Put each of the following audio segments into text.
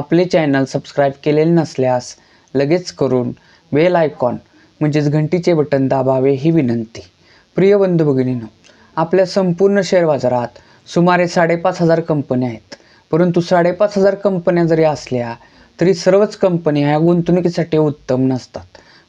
आपले channel subscribe केलेले नसल्यास लगेच करून बेल आयकॉन म्हणजेच घंटीचे बटन दाबावे ही विनंती. प्रिय बंधू भगिनींनो आपल्या संपूर्ण शेअर बाजारात सुमारे साडेपाच हजार कंपन्या आहेत. परंतु साडेपाच हजार कंपन्या जरी असल्या तरी सर्वच कंपन्या ह्या गुंतवणुकीसाठी उत्तम नसतात.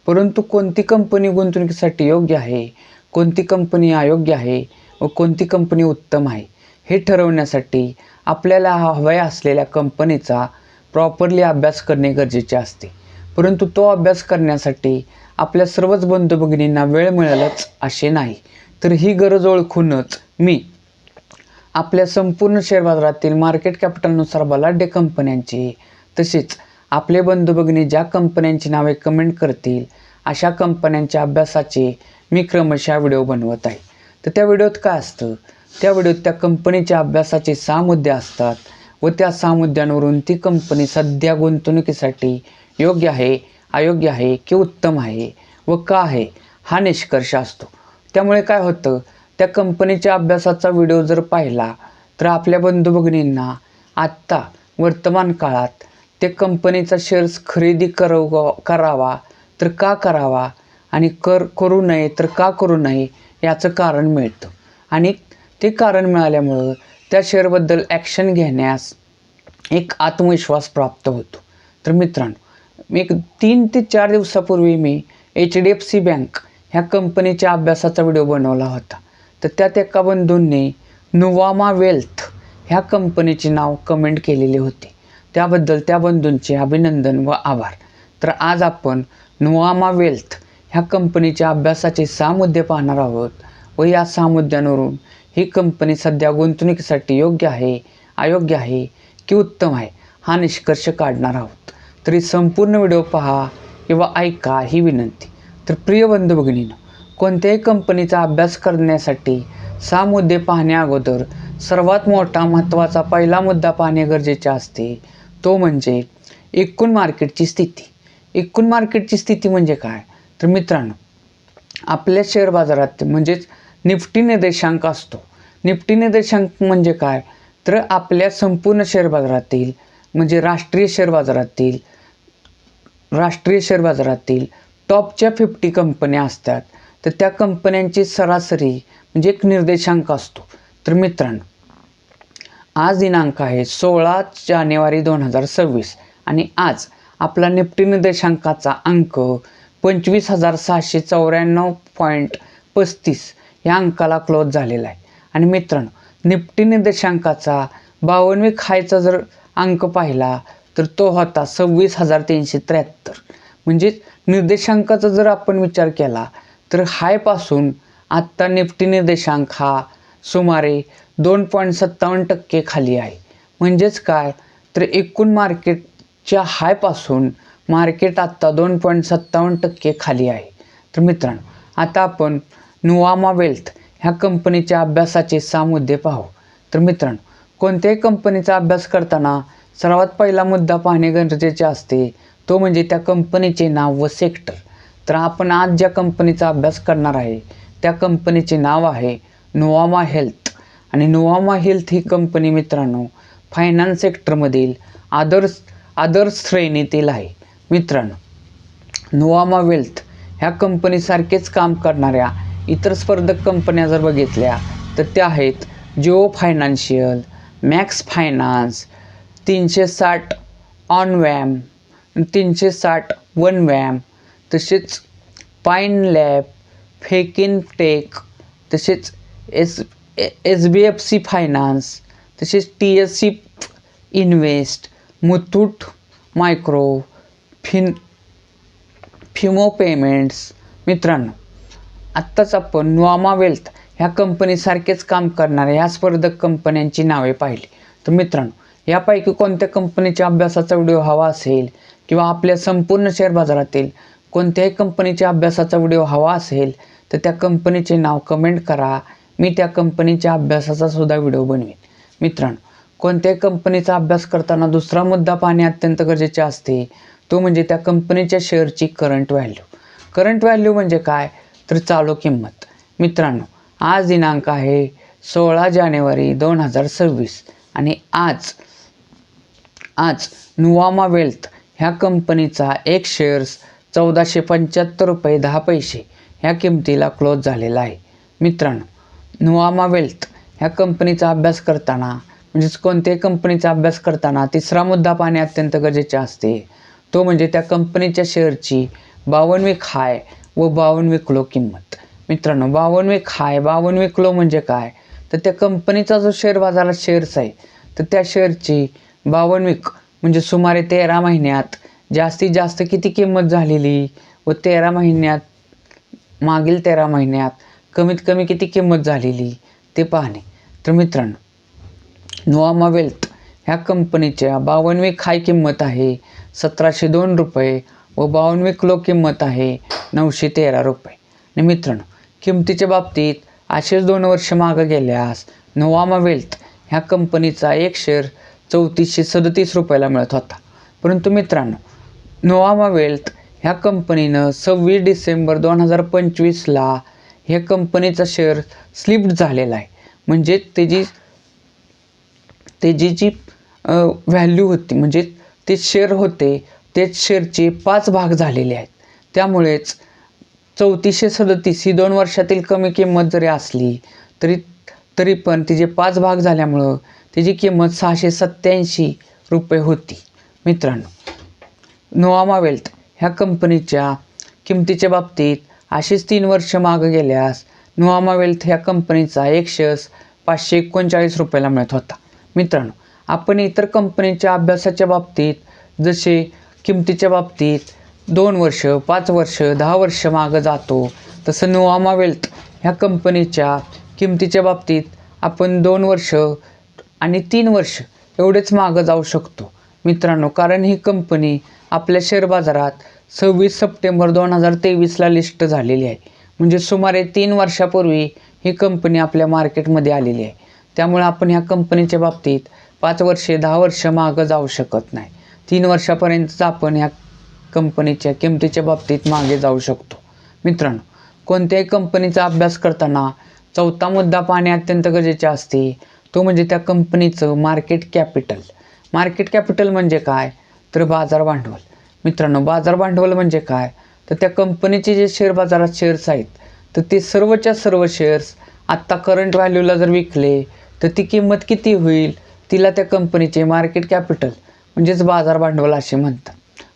परंतु कोणती कंपनी गुंतवणुकीसाठी योग्य आहे कोणती कंपनी अयोग्य आहे व कोणती कंपनी उत्तम आहे हे ठरवण्यासाठी आपल्याला हव्या असलेल्या कंपनीचा प्रॉपरली अभ्यास करणे गरजेचे असते. परंतु तो अभ्यास करण्यासाठी आपल्या सर्वच बंधू भगिनींना वेळ मिळालाच असे नाही. तर ही गरज ओळखूनच मी आपल्या संपूर्ण शेअर बाजारातील मार्केट कॅपिटलनुसार बलाढ्य कंपन्यांची तसेच आपले बंधू भगिनी ज्या कंपन्यांची नावे कमेंट करतील अशा कंपन्यांच्या अभ्यासाचे मी क्रमशः व्हिडिओ बनवत आहे. तर त्या व्हिडिओत काय असतं? त्या व्हिडिओत त्या कंपनीच्या अभ्यासाचे सहा मुद्दे असतात. व त्या सहा मुद्द्यांवरून ती कंपनी सध्या गुंतवणुकीसाठी योग्य आहे अयोग्य आहे की उत्तम आहे व का आहे हा निष्कर्ष असतो. त्यामुळे काय होतं त्या कंपनीच्या अभ्यासाचा व्हिडिओ जर पाहिला तर आपल्या बंधू भगिनींना आत्ता वर्तमान काळात ते कंपनीचा शेअर्स खरेदी करव करावा तर का करावा आणि कर करू नये तर का करू नये याचं कारण मिळतं. आणि ते कारण मिळाल्यामुळं त्या शेअरबद्दल ॲक्शन घेण्यास एक आत्मविश्वास प्राप्त होतो. तर मित्रांनो मी एक तीन ते चार दिवसापूर्वी मी H D F C bank ह्या कंपनीच्या अभ्यासाचा व्हिडिओ बनवला होता. तर त्यात एका बंधूंनी नुवामा वेल्थ ह्या कंपनीचे नाव कमेंट केलेले होते. त्याबद्दल त्या बंधूंचे अभिनंदन व आभार. तर आज आपण नुवामा वेल्थ ह्या कंपनीच्या अभ्यासाचे सहा मुद्दे पाहणार आहोत व या सहा मुद्द्यांवरून ही कंपनी सध्या गुंतवणुकीसाठी योग्य आहे अयोग्य आहे की उत्तम आहे हा निष्कर्ष काढणार आहोत. तरी संपूर्ण व्हिडिओ पहा किंवा ऐका ही विनंती. तर प्रिय बंधू भगिनीनं कोणत्याही कंपनीचा अभ्यास करण्यासाठी सहा मुद्दे पाहण्या अगोदर सर्वात मोठा महत्त्वाचा पहिला मुद्दा पाहणे गरजेचे असते तो म्हणजे एकूण मार्केटची स्थिती. एकूण मार्केटची स्थिती म्हणजे काय? तर मित्रांनो आपल्या शेअर बाजारात म्हणजेच निफ्टी निर्देशांक असतो. निफ्टी निर्देशांक म्हणजे काय? तर आपल्या संपूर्ण शेअर बाजारातील म्हणजे राष्ट्रीय शेअर बाजारातील राष्ट्रीय शेअर बाजारातील टॉपच्या फिफ्टी कंपन्या असतात. तर त्या कंपन्यांची सरासरी म्हणजे एक निर्देशांक असतो. तर मित्रांनो आज दिनांक आहे सोळा जानेवारी दोन हजार सव्वीस आणि आज आपला निफ्टी निर्देशांकाचा अंक पंचवीस हजार सहाशे चौऱ्याण्णव पॉईंट पस्तीस या अंकाला क्लोज झालेला आहे. आणि मित्रांनो निफ्टी निर्देशांकाचा बावनवी खायचा जर अंक पाहिला तर तो होता सव्वीस हजार तीनशे त्र्याहत्तर. म्हणजेच निर्देशांकाचा जर आपण विचार केला तर हायपासून आत्ता निफ्टी निर्देशांक हा सुमारे दोन पॉईंट सत्तावन्न टक्के खाली आहे. म्हणजेच काय? तर एकूण मार्केटच्या हायपासून मार्केट आत्ता दोन पॉईंट सत्तावन्न टक्के खाली आहे. तर मित्रांनो आता आपण नुवामा वेल्थ ह्या कंपनीच्या अभ्यासाचे सहा मुद्दे पाहू. तर मित्रांनो कोणत्याही कंपनीचा अभ्यास करताना सर्वात पहिला मुद्दा पाहणे गरजेचे असते तो म्हणजे त्या कंपनीचे नाव व सेक्टर तर आपण आज ज्या कंपनीचा अभ्यास करणार आहे त्या कंपनीचे नाव आहे नोवामा हेल्थ. आणि नोवामा हेल्थ ही कंपनी मित्रांनो फायनान्स सेक्टरमधील आदर्श आदर्श श्रेणीतील आहे. मित्रांनो नोवामा वेल्थ ह्या कंपनीसारखेच काम करणाऱ्या इतर स्पर्धक कंपन्या जर बघितल्या तर त्या आहेत जिओ फायनान्शियल मॅक्स फायनान्स तीनशे साठ ऑन वॅम तीनशे साठ वन वॅम तसेच पाईन लॅब फेकिन टेक तसेच S S B F C finance तसेच T S C invest Muthoot microfin फिमो पेमेंट्स मित्रांनो. आत्ताच आपण नुआमा वेल्थ ह्या कंपनीसारखेच काम करणाऱ्या ह्या स्पर्धक कंपन्यांची नावे पाहिली. तर मित्रांनो यापैकी कोणत्या कंपनीच्या अभ्यासाचा व्हिडिओ हवा असेल किंवा आपल्या संपूर्ण शेअर बाजारातील कोणत्याही कंपनीच्या अभ्यासाचा व्हिडिओ हवा असेल तर त्या कंपनीचे नाव कमेंट करा. मी त्या कंपनीच्या अभ्यासाचा सुद्धा व्हिडिओ बनवेन. मित्रांनो कोणत्याही कंपनीचा अभ्यास करताना दुसरा मुद्दा पाहणे अत्यंत गरजेचे असते. तो म्हणजे त्या कंपनीच्या शेअरची करंट व्हॅल्यू करंट व्हॅल्यू म्हणजे काय? तर चालू किंमत. मित्रांनो आज दिनांक आहे सोळा जानेवारी दोन हजार सव्वीस आणि आज आज नुवामा वेल्थ ह्या कंपनीचा एक शेअर्स चौदाशे पंच्याहत्तर रुपये दहा पैसे ह्या किमतीला क्लोज झालेला आहे. मित्रांनो नुवामा वेल्थ ह्या कंपनीचा अभ्यास करताना म्हणजेच कोणत्याही कंपनीचा अभ्यास करताना तिसरा मुद्दा पाहणे अत्यंत गरजेचे असते. तो म्हणजे त्या कंपनीच्या शेअरची बावनवी खाय व बावनवे किलो किंमत. मित्रांनो बावनवे खाय बावनवे किलो म्हणजे काय? तर त्या कंपनीचा जो शेअर बाजारात शेअर्स आहे तर त्या शेअरची बावनवीक म्हणजे सुमारे तेरा महिन्यात जास्तीत जास्त किती किंमत झालेली? व तेरा महिन्यात मागील तेरा महिन्यात कमीत कमी किती किंमत झालेली? ते पाहणे. तर मित्रांनो नोआमा वेल्थ ह्या कंपनीच्या बावनवी खाय किंमत आहे सतराशे दोन रुपये व बावनवी किलो किंमत आहे नऊशे तेरा रुपये. आणि मित्रांनो किमतीच्या बाबतीत असेच दोन वर्ष मागं गेल्यास नोवामा वेल्थ ह्या कंपनीचा एक शेअर चौतीसशे सदतीस रुपयाला मिळत होता. परंतु मित्रांनो नोवामा वेल्थ ह्या कंपनीनं सव्वीस डिसेंबर दोन हजार पंचवीसला ह्या कंपनीचा शेअर स्लिप्ड झालेला आहे. म्हणजे त्याची त्याची जी व्हॅल्यू होती म्हणजे ते शेअर होते तेच शेअरचे पाच भाग झालेले आहेत. त्यामुळेच चौतीसशे सदतीस ही दोन वर्षातील कमी किंमत जरी असली तरी तरी पण तिचे पाच भाग झाल्यामुळं त्याची किंमत सहाशे सत्त्याऐंशी रुपये होती. मित्रांनो नोआमा वेल्थ ह्या कंपनीच्या किमतीच्या बाबतीत अशीच तीन वर्ष मागं गेल्यास नोआमा वेल्थ ह्या कंपनीचा एक शेअर्स पाचशे एकोणचाळीस रुपयाला मिळत होता. मित्रांनो आपण इतर कंपनीच्या अभ्यासाच्या बाबतीत जसे किमतीच्या बाबतीत दोन वर्ष पाच वर्ष दहा वर्ष मागं जातो. तसं नोआमा वेल्थ ह्या कंपनीच्या किमतीच्या बाबतीत आपण दोन वर्ष आणि तीन वर्ष एवढेच मागं जाऊ शकतो. मित्रांनो कारण ही कंपनी आपल्या शेअर बाजारात सव्वीस सप्टेंबर दोन हजार तेवीसला लिस्ट झालेली आहे. म्हणजे सुमारे तीन वर्षापूर्वी ही कंपनी आपल्या मार्केटमध्ये आलेली आहे. त्यामुळे आपण ह्या कंपनीच्या बाबतीत पाच वर्षे दहा वर्ष मागं जाऊ शकत नाही. तीन वर्षापर्यंतच आपण ह्या कंपनीच्या किमतीच्या बाबतीत मागे जाऊ शकतो. मित्रांनो कोणत्याही कंपनीचा अभ्यास करताना चौथा मुद्दा पाहणे अत्यंत गरजेचे असते. तो म्हणजे त्या कंपनीचं मार्केट कॅपिटल मार्केट कॅपिटल म्हणजे काय? तर बाजार भांडवल. मित्रांनो बाजार भांडवल म्हणजे काय? तर त्या कंपनीचे जे शेअर बाजारात शेअर्स आहेत तर ते सर्वच्या सर्व शेअर्स आत्ता करंट व्हॅल्यूला जर विकले तर ती किंमत किती होईल? तिला त्या कंपनीचे मार्केट कॅपिटल म्हणजेच बाजार भांडवल असे म्हणतात.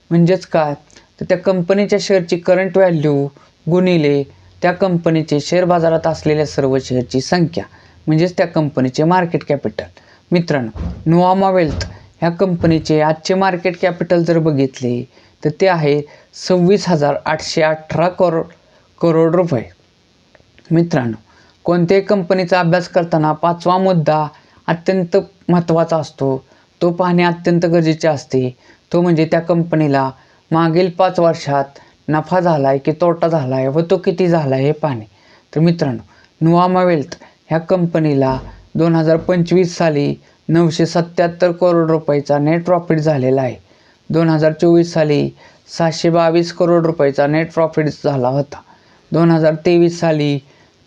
म्हणजेच काय? तर त्या कंपनीच्या शेअरची करंट व्हॅल्यू गुणिले त्या कंपनीचे शेअर बाजारात असलेल्या सर्व शेअरची संख्या म्हणजेच त्या कंपनीचे मार्केट कॅपिटल मित्रांनो नुआमा वेल्थ ह्या कंपनीचे आजचे मार्केट कॅपिटल जर बघितले तर ते आहे सव्वीस हजार आठशे अठरा करोड करोड रुपये. मित्रांनो कोणत्याही कंपनीचा अभ्यास करताना पाचवा मुद्दा अत्यंत महत्त्वाचा असतो तो पाहणे अत्यंत गरजेचे असते. तो म्हणजे त्या कंपनीला मागील पाच वर्षात नफा झाला आहे की तोटा झाला आहे व तो किती झाला आहे हे पाहणे. तर मित्रांनो नुवामा वेल्थ ह्या कंपनीला दोन हजार पंचवीस साली नऊशे सत्त्याहत्तर करोड रुपयाचा नेट प्रॉफिट झालेला आहे. दोन हजार चोवीस साली सातशे बावीस करोड रुपयाचा नेट प्रॉफिट झाला होता. दोन हजार तेवीस साली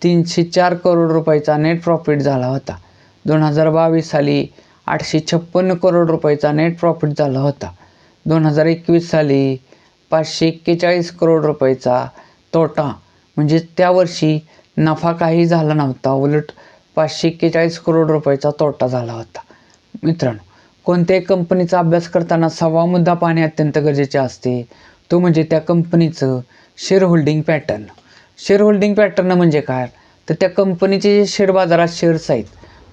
तीनशे चार करोड रुपयाचा नेट प्रॉफिट झाला होता. दोन हजार बावीस साली आठशे छप्पन्न करोड रुपयाचा नेट प्रॉफिट झाला होता. दोन हजार एकवीस साली पाचशे एक्केचाळीस करोड रुपयाचा तोटा. म्हणजे त्या वर्षी नफा काही झाला नव्हता उलट पाचशे एक्केचाळीस करोड रुपयाचा तोटा झाला होता. मित्रांनो कोणत्याही कंपनीचा अभ्यास करताना सवा मुद्दा पाहणे अत्यंत गरजेचे असते. तो म्हणजे त्या कंपनीचं share holding pattern share holding pattern म्हणजे काय? तर त्या कंपनीचे जे शेअर बाजारात शेअर्स आहेत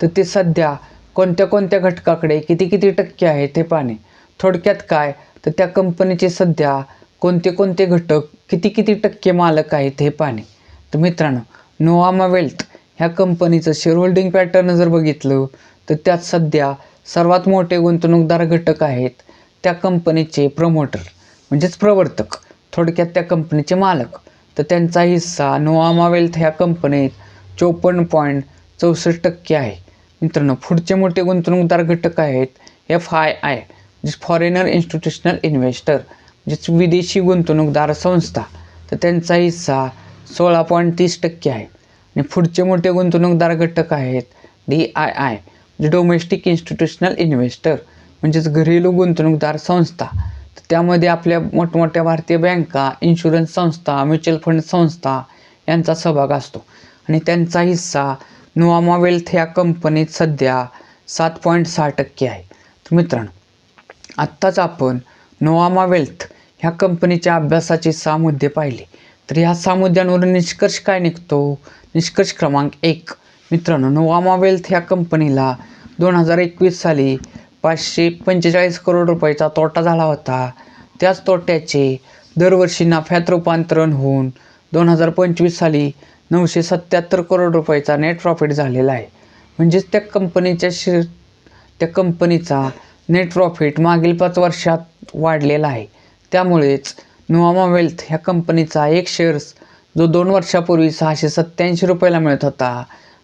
तर ते सध्या कोणत्या कोणत्या घटकाकडे किती किती टक्के आहे ते पाहणे. थोडक्यात काय? तर त्या कंपनीचे सध्या कोणते कोणते घटक किती किती टक्के मालक आहेत हे पाहणे. तर मित्रांनो नोआमा वेल्थ ह्या कंपनीचं शेअर होल्डिंग पॅटर्न जर बघितलं तर त्यात सध्या सर्वात मोठे गुंतवणूकदार घटक आहेत त्या कंपनीचे प्रमोटर म्हणजेच प्रवर्तक थोडक्यात त्या कंपनीचे मालक. तर त्यांचा हिस्सा नोआमा वेल्थ ह्या कंपनीत चोपन्न पॉईंट चौसष्ट टक्के आहे. मित्रांनो पुढचे मोठे गुंतवणूकदार घटक आहेत एफ आय आय म्हणजे फॉरेनर इन्स्टिट्यूशनल इन्व्हेस्टर म्हणजेच विदेशी गुंतवणूकदार संस्था. तर त्यांचा हिस्सा सोळा पॉईंट तीस टक्के आहे. आणि पुढचे मोठे गुंतवणूकदार घटक आहेत डी आय आय म्हणजे डोमेस्टिक इन्स्टिट्यूशनल इन्व्हेस्टर म्हणजेच घरेलू गुंतवणूकदार संस्था. तर त्यामध्ये आपल्या मोठमोठ्या भारतीय बँका इन्शुरन्स संस्था म्युच्युअल फंड संस्था यांचा सहभाग असतो. आणि त्यांचा हिस्सा नुआमा वेल्थ या कंपनीत सध्या सात पॉईंट सहा टक्के आहे. तर मित्रांनो आत्ताच आपण नोआमा वेल्थ ह्या कंपनीच्या अभ्यासाचे सहा मुद्दे पाहिले. तर ह्या सहा मुद्द्यांवरून निष्कर्ष काय निघतो? निष्कर्ष क्रमांक एक. मित्रांनो नोवामा वेल्थ ह्या कंपनीला दोन हजार एकवीस साली पाचशे पंचेचाळीस करोड रुपयाचा तोटा झाला होता. त्याच तोट्याचे दरवर्षी नफ्यात रूपांतरण होऊन दोन हजार पंचवीस साली नऊशे सत्याहत्तर करोड रुपयाचा नेट प्रॉफिट झालेला आहे. म्हणजेच त्या कंपनीच्या शेअर त्या कंपनीचा नेट प्रॉफिट मागील पाच वर्षात वाढलेला आहे. त्यामुळेच नुवामा वेल्थ ह्या कंपनीचा एक शेअर्स जो दोन वर्षापूर्वी सहाशे सत्त्याऐंशी रुपयाला मिळत होता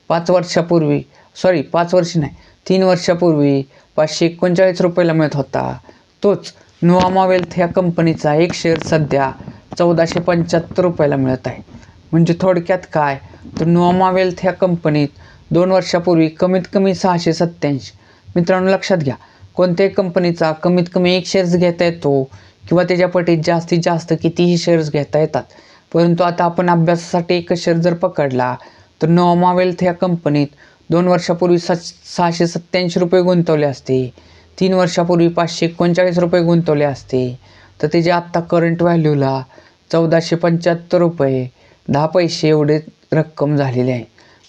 पाच वर्षापूर्वी सॉरी पाच वर्ष नाही तीन वर्षापूर्वी पाचशे एकोणचाळीस रुपयाला मिळत होता. तोच नोआमा वेल्थ ह्या कंपनीचा एक शेअर सध्या चौदाशे पंच्याहत्तर रुपयाला मिळत आहे. म्हणजे थोडक्यात काय? तर नोमा वेल्थ ह्या कंपनीत दोन वर्षापूर्वी कमीत कमी सहाशे सत्त्याऐंशी. मित्रांनो लक्षात घ्या. कोणत्याही कंपनीचा कमीत कमी एक शेअर्स घेता येतो किंवा त्याच्या पटीत जास्तीत जास्त कितीही शेअर्स घेता येतात. परंतु आता आपण अभ्यासासाठी एक शेअर जर पकडला तर नोमा वेल्थ ह्या कंपनीत दोन वर्षापूर्वी स सहाशे सत्त्याऐंशी रुपये गुंतवले असते. तीन वर्षापूर्वी पाचशे एकोणचाळीस रुपये गुंतवले असते. तर त्याचे आत्ता करंट व्हॅल्यूला चौदाशे पंच्याहत्तर रुपये. दहा पैसे एवढे रक्कम झालेली आहे.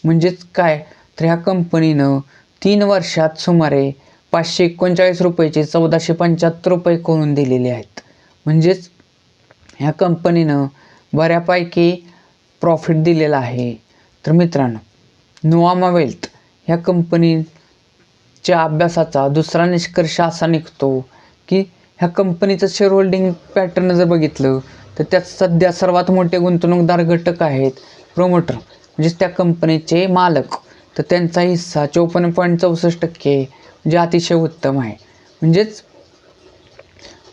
म्हणजेच काय? तर ह्या कंपनीनं तीन वर्षात सुमारे पाचशे एकोणचाळीस रुपयाचे चौदाशे पंच्याहत्तर रुपये करून दिलेले आहेत. म्हणजेच ह्या कंपनीनं बऱ्यापैकी प्रॉफिट दिलेला आहे. तर मित्रांनो नोआमा वेल्थ ह्या कंपनीच्या अभ्यासाचा दुसरा निष्कर्ष असा निघतो की ह्या कंपनीचं शेअर होल्डिंग पॅटर्न जर बघितलं तर त्यात सध्या सर्वात मोठे गुंतवणूकदार घटक आहेत प्रोमोटर म्हणजेच त्या कंपनीचे मालक. तर त्यांचा हिस्सा चौपन्न पॉईंट चौसष्ट टक्के म्हणजे अतिशय उत्तम आहे. म्हणजेच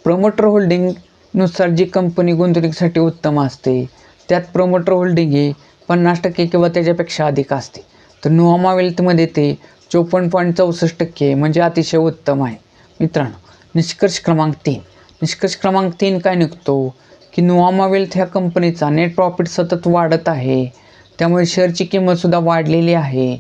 प्रमोटर होल्डिंगनुसार जी कंपनी गुंतवणुकीसाठी उत्तम असते त्यात प्रमोटर होल्डिंग हे पन्नास टक्के किंवा त्याच्यापेक्षा अधिक असते. तर नोहामा वेल्थमध्ये ते चोपन्न पॉईंट चौसष्ट टक्के म्हणजे अतिशय उत्तम आहे. मित्रांनो निष्कर्ष क्रमांक तीन. निष्कर्ष क्रमांक तीन काय निघतो? की नुआमा वेल्थ ह्या कंपनीचा नेट प्रॉफिट सतत वाढत आहे. त्यामुळे शेअरची किंमतसुद्धा वाढलेली आहे.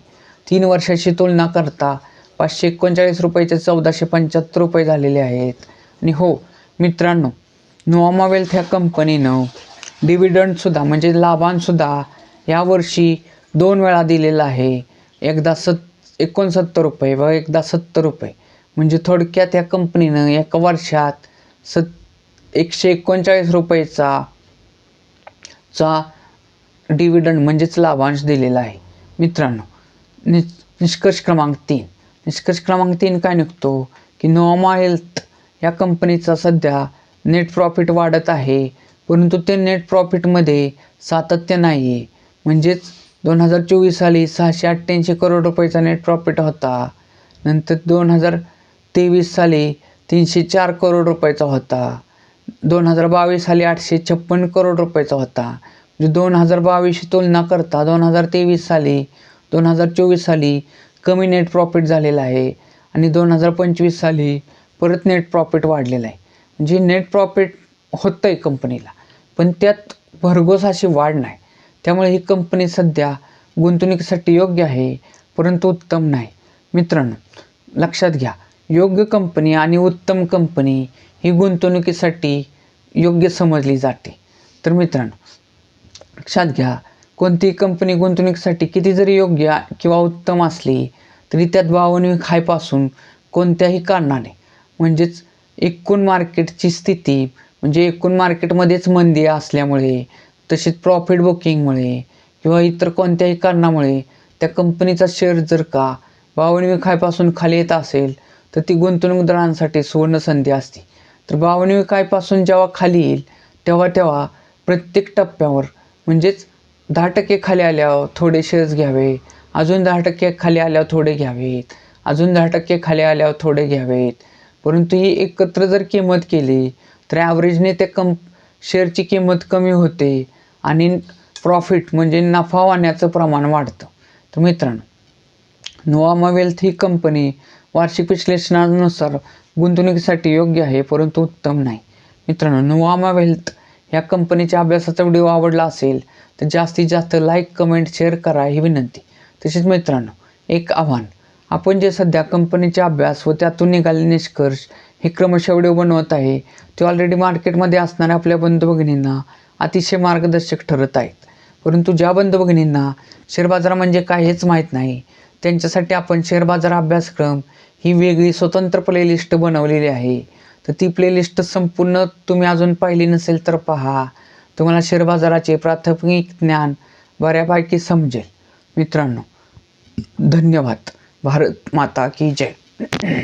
तीन वर्षाची तुलना करता पाचशे एकोणचाळीस रुपयाचे चौदाशे पंच्याहत्तर रुपये झालेले आहेत. आणि हो मित्रांनो नुआमा वेल्थ ह्या कंपनीनं डिव्हिडंडसुद्धा म्हणजे लाभांशसुद्धा यावर्षी दोन वेळा दिलेला आहे. एकदा सत् एकोणसत्तर रुपये व एकदा सत्तर रुपये. म्हणजे थोडक्यात या कंपनीनं एका वर्षात सत् एकशे एकोणचाळीस रुपयेचा चा डिव्हिडंड म्हणजेच लाभांश दिलेला आहे. मित्रांनो नि निष्कर्ष क्रमांक तीन. निष्कर्ष क्रमांक तीन काय निघतो? की नोमा हेल्थ या कंपनीचा सध्या नेट प्रॉफिट वाढत आहे परंतु ते नेट प्रॉफिटमध्ये सातत्य नाही आहे म्हणजेच दोन हजार चोवीस साली सहाशे अठ्ठ्याऐंशी करोड रुपयाचा नेट प्रॉफिट होता. नंतर दोन हजार तेवीस साली तीनशे चार करोड रुपयाचा होता. दोन हजार बावीस साली आठशे छप्पन्न करोड रुपयाचा होता. म्हणजे दोन हजार बावीसशी तुलना करता दोन हजार तेवीस साली दोन हजार चोवीस साली कमी नेट प्रॉफिट झालेला आहे आणि दोन हजार पंचवीस साली परत नेट प्रॉफिट वाढलेलं आहे. म्हणजे नेट प्रॉफिट होतं आहे कंपनीला पण त्यात भरघोस अशी वाढ नाही. त्यामुळे ही कंपनी सध्या गुंतवणुकीसाठी योग्य आहे परंतु उत्तम नाही. मित्रांनो लक्षात घ्या योग्य कंपनी आणि उत्तम कंपनी ही गुंतवणुकीसाठी योग्य समजली जाते. तर मित्रांनो लक्षात घ्या कोणतीही कंपनी गुंतवणुकीसाठी किती जरी योग्य किंवा उत्तम असली तरी त्यात भावनिक हायपासून कोणत्याही कारणाने म्हणजेच एकूण मार्केटची स्थिती म्हणजे एकूण मार्केटमध्येच मंदी असल्यामुळे तसेच प्रॉफिट बुकिंगमुळे किंवा इतर कोणत्याही कारणामुळे त्या कंपनीचा शेअर जर का भावनिक हायपासून खाली येत असेल तर ती गुंतवणूकदारांसाठी सुवर्ण संधी असते. तर बावन्न जेव्हा खाली येईल तेव्हा तेव्हा प्रत्येक टप्प्यावर म्हणजेच दहा टक्के खाली आल्यावर थोडे शेअर्स घ्यावे अजून दहा टक्के खाली आल्यावर थोडे घ्यावेत अजून दहा टक्के खाली आल्यावर थोडे घ्यावेत. परंतु ही एकत्र जर किंमत केली तर ॲव्हरेजने त्या कम शेअरची किंमत कमी होते आणि प्रॉफिट म्हणजे नफा वाण्याचं प्रमाण वाढतं. तर मित्रांनो नोवामा वेल्थ ही कंपनी वार्षिक विश्लेषणानुसार गुंतवणुकीसाठी योग्य आहे परंतु उत्तम नाही. मित्रांनो नोवामा वेल्थ या कंपनीच्या अभ्यासाचा व्हिडिओ आवडला असेल तर जास्तीत जास्त लाईक कमेंट शेअर करा ही विनंती. तसेच मित्रांनो एक आव्हान. आपण जे सध्या कंपनीचा अभ्यास व त्यातून निघाले निष्कर्ष हे क्रमशः व्हिडिओ बनवत आहे ते ऑलरेडी मार्केटमध्ये असणाऱ्या आपल्या बंधू भगिनींना अतिशय मार्गदर्शक ठरत आहेत. परंतु ज्या बंधू भगिनींना शेअर बाजार म्हणजे काय हेच माहीत नाही त्यांच्यासाठी आपण शेअर बाजार अभ्यासक्रम ही वेगळी स्वतंत्र प्लेलिस्ट बनवलेली आहे. तर ती प्लेलिस्ट संपूर्ण तुम्ही अजून पाहिली नसेल तर पहा. तुम्हाला शेअर बाजाराचे प्राथमिक ज्ञान बऱ्यापैकी समजेल. मित्रांनो धन्यवाद. भारत माता की जय.